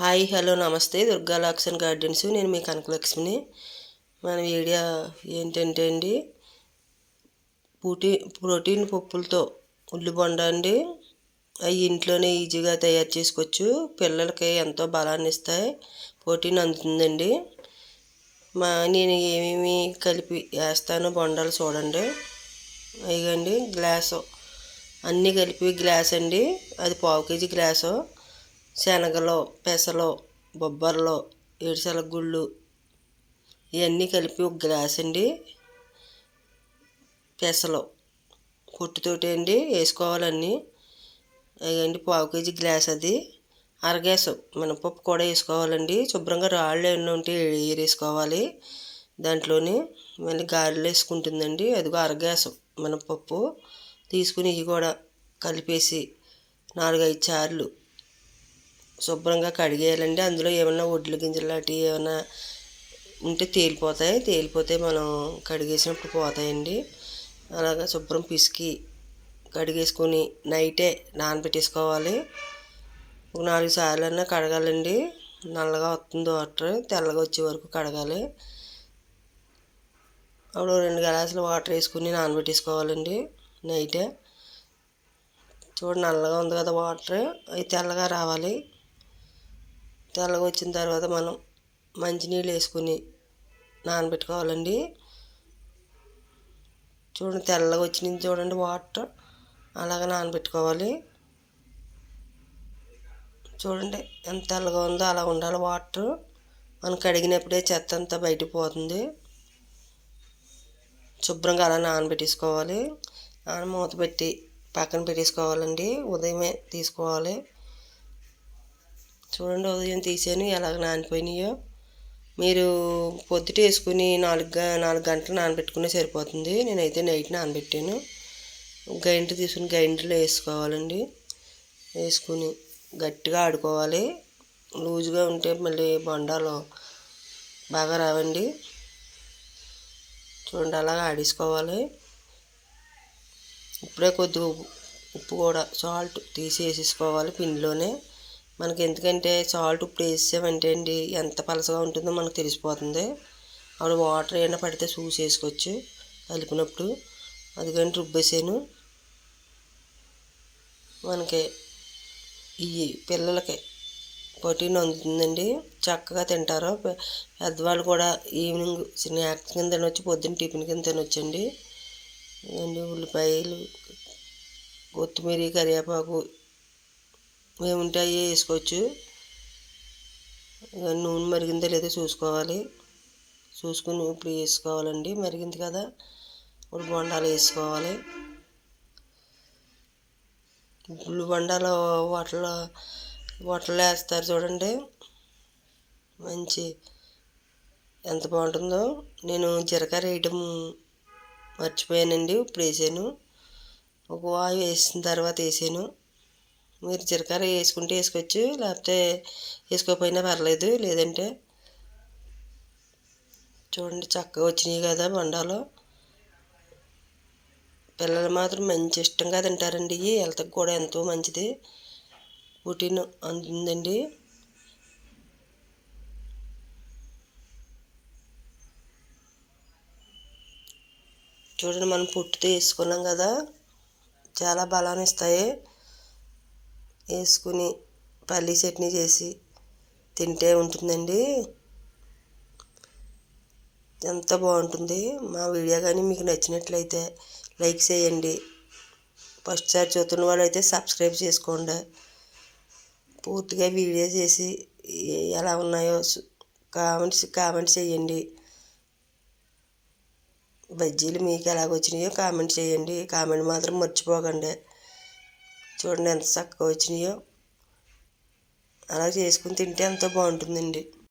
Hi hello నమస్తే. Durga lakes and gardens. నేను మీ కనకలక్ష్మిని. మన వీడియో ఏంటంటే అండి పూటీ ప్రోటీన్ పప్పులతో ఉల్లి బొండ అండి. అవి ఇంట్లోనే ఈజీగా తయారు చేసుకోవచ్చు. పిల్లలకి ఎంతో బలాన్ని ఇస్తాయి. ప్రోటీన్ అందుతుందండి. మా నేను ఏమేమి కలిపి వేస్తానో బొండాలు చూడండి. అయ్యండి గ్లాసు. అన్నీ కలిపి గ్లాస్ అండి. అది పావు కేజీ గ్లాసు. శనగలు పెసలు బొబ్బర్లు ఏడుసల గుళ్ళు ఇవన్నీ కలిపి ఒక గ్లాస్ అండి. పెసలు పొట్టుతోటి అండి వేసుకోవాలన్నీ. అవండి పావు కేజీ గ్లాస్ అది. అరగ్యాసు మినపప్పు కూడా వేసుకోవాలండి. శుభ్రంగా రాళ్ళు ఎన్ని ఉంటే ఏరేసుకోవాలి. దాంట్లోని మళ్ళీ గారెలు వేసుకుంటుందండి. అదిగో అరగ్యాసు మినపప్పు తీసుకుని ఇవి కూడా కలిపేసి నాలుగైదు సార్లు శుభ్రంగా కడిగేయాలండి. అందులో ఏమైనా ఒడ్లు గింజలు లాంటివి ఏమైనా ఉంటే తేలిపోతాయి. తేలిపోతే మనం కడిగేసినప్పుడు పోతాయండి. అలాగా శుభ్రం పిసికి కడిగేసుకొని నైటే నానబెట్టేసుకోవాలి. ఒక నాలుగు సార్లు అన్నా కడగాలండి. నల్లగా వస్తుంది వాటర్. తెల్లగా వచ్చే వరకు కడగాలి. అప్పుడు రెండు గ్లాసులు వాటర్ వేసుకుని నానబెట్టేసుకోవాలండి నైటే. చూడండి నల్లగా ఉంది కదా వాటర్. అవి తెల్లగా రావాలి. తెల్లగా వచ్చిన తర్వాత మనం మంచినీళ్ళు వేసుకుని నానబెట్టుకోవాలండి. చూడండి తెల్లగా వచ్చింది చూడండి వాటర్. అలాగ నానబెట్టుకోవాలి. చూడండి ఎంత తెల్లగా ఉందో అలా ఉండాలి వాటర్. మనం కడిగినప్పుడే చెత్త అంతా బయటికి పోతుంది. శుభ్రంగా అలా నానబెట్టేసుకోవాలి. నాన మూత పెట్టి పక్కన పెట్టేసుకోవాలండి. ఉదయమే తీసుకోవాలి. చూడండి ఉదయం తీసాను ఎలాగ నానిపోయినాయో. మీరు పొద్దుట వేసుకుని నాలుగు నాలుగు గంటలు నానబెట్టుకునే సరిపోతుంది. నేనైతే నైట్ నానబెట్టాను. గైంటర్ తీసుకుని గైంటర్లో వేసుకోవాలండి. వేసుకుని గట్టిగా ఆడుకోవాలి. లూజుగా ఉంటే మళ్ళీ బొండాలు బాగా రావండి. చూడండి అలాగా ఆడేసుకోవాలి. ఇప్పుడే కొద్దిగా ఉప్పు కూడా సాల్ట్ తీసి వేసేసుకోవాలి పిండిలోనే. మనకి ఎందుకంటే సాల్ట్ ఇప్పుడు వేసామంటే అండి ఎంత పలసగా ఉంటుందో మనకు తెలిసిపోతుంది. అప్పుడు వాటర్ ఏమైనా పడితే చూసి వేసుకోవచ్చు కలిపినప్పుడు. అందుకని రుబ్బేసాను. మనకి ఇవి పిల్లలకి ప్రోటీన్ అందుతుందండి. చక్కగా తింటారు. పెద్దవాళ్ళు కూడా ఈవినింగ్ స్నాక్స్ కింద తినొచ్చు పొద్దున్న టిఫిన్ కింద తినొచ్చండి ఉల్లిపాయలు కొత్తిమీర కరివేపాకు ఏముంటే అవి వేసుకోవచ్చు. నూనె మరిగిందో లేదో చూసుకోవాలి. చూసుకుని ఇప్పుడు వేసుకోవాలండి. మరిగింది కదా. ఇప్పుడు బొండాలు వేసుకోవాలి. ఇప్పుడు బొండాలు వాటిలో వాటర్లో వేస్తారు చూడండి. మంచి ఎంత బాగుంటుందో. నేను జీలకర్ర వేయటం మర్చిపోయానండి. ఇప్పుడు వేసాను. ఒక వాయు వేసిన తర్వాత వేసాను. మీరు జీలకర్ర వేసుకుంటే వేసుకోవచ్చు లేకపోతే వేసుకోకపోయినా పర్లేదు లేదంటే చూడండి చక్కగా వచ్చినాయి కదా బొండాలు. పిల్లలు మాత్రం మంచి ఇష్టంగా తింటారండి ఇవి హెల్త్కి కూడా ఎంతో మంచిది. ప్రోటీన్ అందుతుందండి చూడండి మనం పుట్టుతో వేసుకున్నాం కదా చాలా బలాన్ని ఇస్తాయి. వేసుకుని పల్లీ చట్నీ చేసి తింటే ఉంటుందండి. ఎంత బాగుంటుంది. మా వీడియో కానీ మీకు నచ్చినట్లయితే లైక్ చేయండి. ఫస్ట్ సారి చూస్తున్న వాళ్ళు అయితే సబ్స్క్రైబ్ చేసుకోండి. పూర్తిగా వీడియో చేసి ఎలా ఉన్నాయో కామెంట్స్ కామెంట్ చేయండి. బజ్జీలు మీకు ఎలాగొచ్చినాయో కామెంట్ చేయండి. కామెంట్ మాత్రం మర్చిపోకండి. చూడండి ఎంత చక్కగా వచ్చినాయో. అలా చేసుకుని తింటే ఎంతో బాగుంటుందండి.